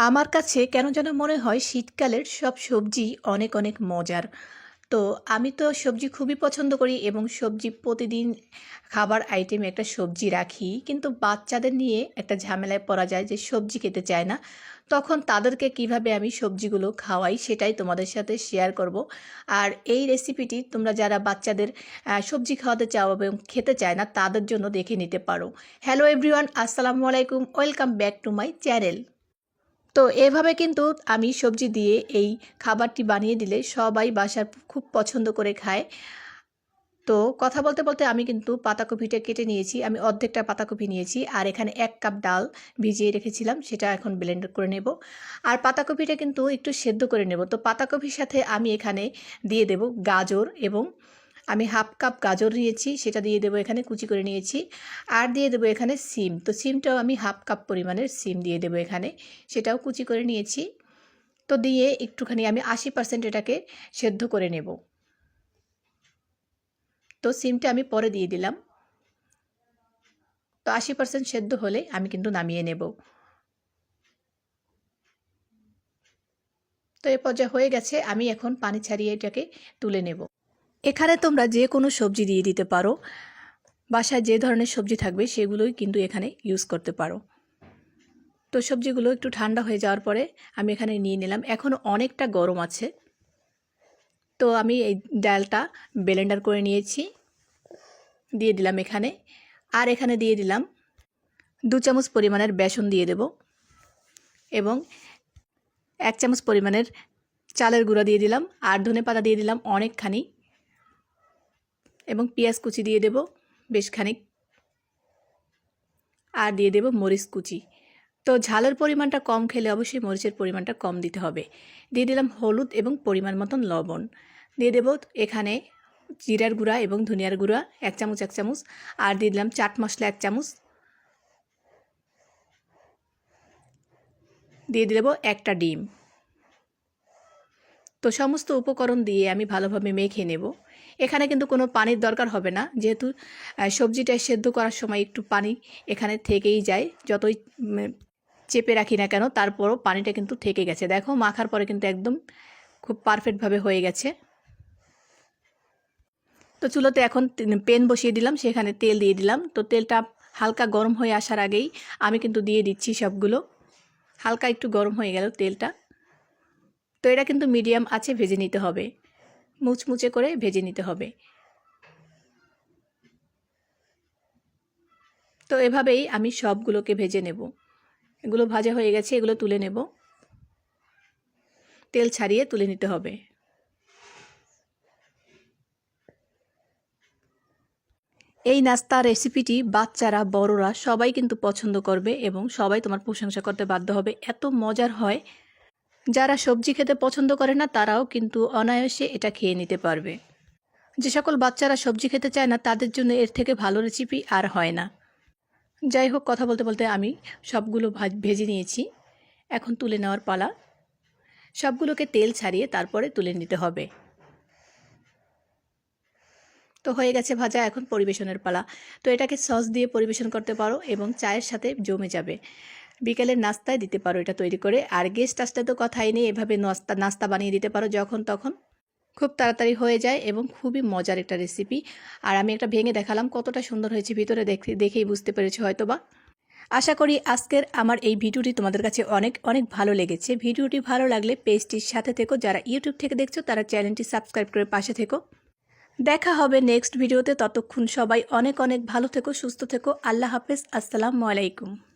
আমার কাছে কেন যেন মনে হয় শীতকালের সব সবজি অনেক অনেক মজার। তো আমি তো সবজি খুবই পছন্দ করি এবং সবজি প্রতিদিন খাবার আইটেমে একটা সবজি রাখি। কিন্তু বাচ্চাদের নিয়ে একটা ঝামেলায় পড়া যায় যে সবজি খেতে চায় না। তখন তাদেরকে কীভাবে আমি সবজিগুলো খাওয়াই সেটাই তোমাদের সাথে শেয়ার করব। আর এই রেসিপিটি তোমরা যারা বাচ্চাদের সবজি খাওয়াতে চাও এবং খেতে চায় না তাদের জন্য দেখে নিতে পারো। হ্যালো এভরিওয়ান আসসালামু আলাইকুম welcome back to my channel তো এভাবে কিন্তু আমি সবজি দিয়ে এই খাবারটি বানিয়ে দিলে সবাই বাসার খুব পছন্দ করে খায়। তো কথা বলতে বলতে আমি কিন্তু পাতাকপিটা কেটে নিয়েছি, আমি অর্ধেকটা পাতাকপি নিয়েছি আর এখানে এক কাপ ডাল ভিজিয়ে রেখেছিলাম, সেটা এখন ব্লেন্ড করে নেব। আর পাতাকপিটা কিন্তু একটু সেদ্ধ করে নেব, তো পাতাকপির সাথে আমি এখানে দিয়ে দেব গাজর এবং আমি হাফ কাপ গাজর নিয়েছি, সেটা দিয়ে দেবো এখানে কুচি করে নিয়েছি। আর দিয়ে দেবো এখানে সিম। তো সিমটাও আমি হাফ কাপ পরিমাণের সিম দিয়ে দেবো এখানে। সেটাও কুচি করে নিয়েছি। তো দিয়ে একটুখানি আমি আশি পার্সেন্ট এটাকে সেদ্ধ করে নেব। তো সিমটা আমি পরে দিয়ে দিলাম। তো আশি পার্সেন্ট সেদ্ধ হলে আমি কিন্তু নামিয়ে নেব। তো এ পর্যায়ে হয়ে গেছে, আমি এখন পানি ছাড়িয়ে এটাকে তুলে নেব। এখানে তোমরা যে কোনো সবজি দিয়ে দিতে পারো। বাসায় যে ধরনের সবজি থাকবে সেগুলোই কিন্তু এখানে ইউজ করতে পারো। তো সবজিগুলো একটু ঠান্ডা হয়ে যাওয়ার পরে আমি এখানে নিয়ে নিলাম। এখন অনেকটা গরম আছে। তো আমি এই ডালটা ব্লেন্ডার করে নিয়েছি। দিয়ে দিলাম এখানে। আর এখানে দিয়ে দিলাম দু চামচ পরিমাণের বেসন দিয়ে দেব। এবং এক চামচ পরিমাণের চালের গুঁড়া দিয়ে দিলাম। আর ধনে পাতা দিয়ে দিলাম অনেকখানি। এবং পেঁয়াজ কুচি দিয়ে দেব বেশ খানিক। আর দিয়ে দেব মরিচ কুচি। তো ঝালের পরিমাণটা কম খেলে অবশ্যই মরিচের পরিমাণটা কম দিতে হবে। দিয়ে দিলাম হলুদ এবং পরিমাণ মতন লবণ। দিয়ে দেব এখানে জিরার গুঁড়া এবং ধনিয়ার গুঁড়া এক চামচ এক চামচ। আর দিয়ে দিলাম চাট মশলা এক চামচ। দিয়ে দেব একটা ডিম। তো সমস্ত উপকরণ দিয়ে আমি ভালোভাবে মেখে নেব। এখানে কিন্তু কোনো পানির দরকার হবে না। যেহেতু সবজিটা সেদ্ধ করার সময় একটু পানি এখানে থেকেই যায়। যতই চেপে রাখি না কেন, তারপরও পানিটা কিন্তু থেকে গেছে। দেখো, মাখার পরে কিন্তু একদম খুব পারফেক্টভাবে হয়ে গেছে। তো চুলোতে এখন পেন বসিয়ে দিলাম, সেখানে তেল দিয়ে দিলাম। তো তেলটা হালকা গরম হয়ে আসার আগেই আমি কিন্তু দিয়ে দিচ্ছি সবগুলো। হালকা একটু গরম হয়ে গেল তেলটা। তো এটা কিন্তু মিডিয়াম আছে, ভেজে নিতে হবে। মুচমুচে করে ভেজে নিতে হবে। তো এভাবেই আমি সবগুলোকে ভেজে নেব। এগুলো ভাজা হয়ে গেছে, এগুলো তুলে নেব। তেল ছাড়িয়ে তুলে নিতে হবে। এই নাস্তা রেসিপিটি বাচ্চারা, বড়রা সবাই কিন্তু পছন্দ করবে এবং সবাই তোমার প্রশংসা করতে বাধ্য হবে। এত মজার হয় যারা সবজি খেতে পছন্দ করে না, তারাও কিন্তু অনায়াসে এটা খেয়ে নিতে পারবে। যে সকল বাচ্চারা সবজি খেতে চায় না, তাদের জন্য এর থেকে ভালো রেসিপি আর হয় না। যাই হোক, কথা বলতে বলতে আমি সবগুলো ভাজ নিয়েছি। এখন তুলে নেওয়ার পালা। সবগুলোকে তেল ছাড়িয়ে তারপরে তুলে নিতে হবে। তো হয়ে গেছে ভাজা, এখন পরিবেশনের পালা। তো এটাকে সস দিয়ে পরিবেশন করতে পারো এবং চায়ের সাথে জমে যাবে। বিকেলের নাস্তায় দিতে পারো এটা তৈরি করে। আর গেস্ট আসতে তো কথাই নেই, এভাবে নাস্তা নাস্তা বানিয়ে দিতে পারো যখন তখন। খুব তাড়াতাড়ি হয়ে যায় এবং খুবই মজার একটা রেসিপি আর আমি একটা ভেঙে দেখালাম, কতটা সুন্দর হয়েছে ভিতরে দেখে, দেখেই বুঝতে পেরেছি হয়তো বা আশা করি আজকের আমার এই ভিডিওটি তোমাদের কাছে অনেক অনেক ভালো লেগেছে। ভিডিওটি ভালো লাগলে পেজটির সাথে থেকো, যারা ইউটিউব থেকে দেখছ, তারা চ্যানেলটি সাবস্ক্রাইব করে পাশে থেকো। দেখা হবে নেক্সট ভিডিওতে ততক্ষণ সবাই অনেক অনেক ভালো থেকো, সুস্থ থেকো। আল্লাহ হাফেজ। আসসালামু আলাইকুম।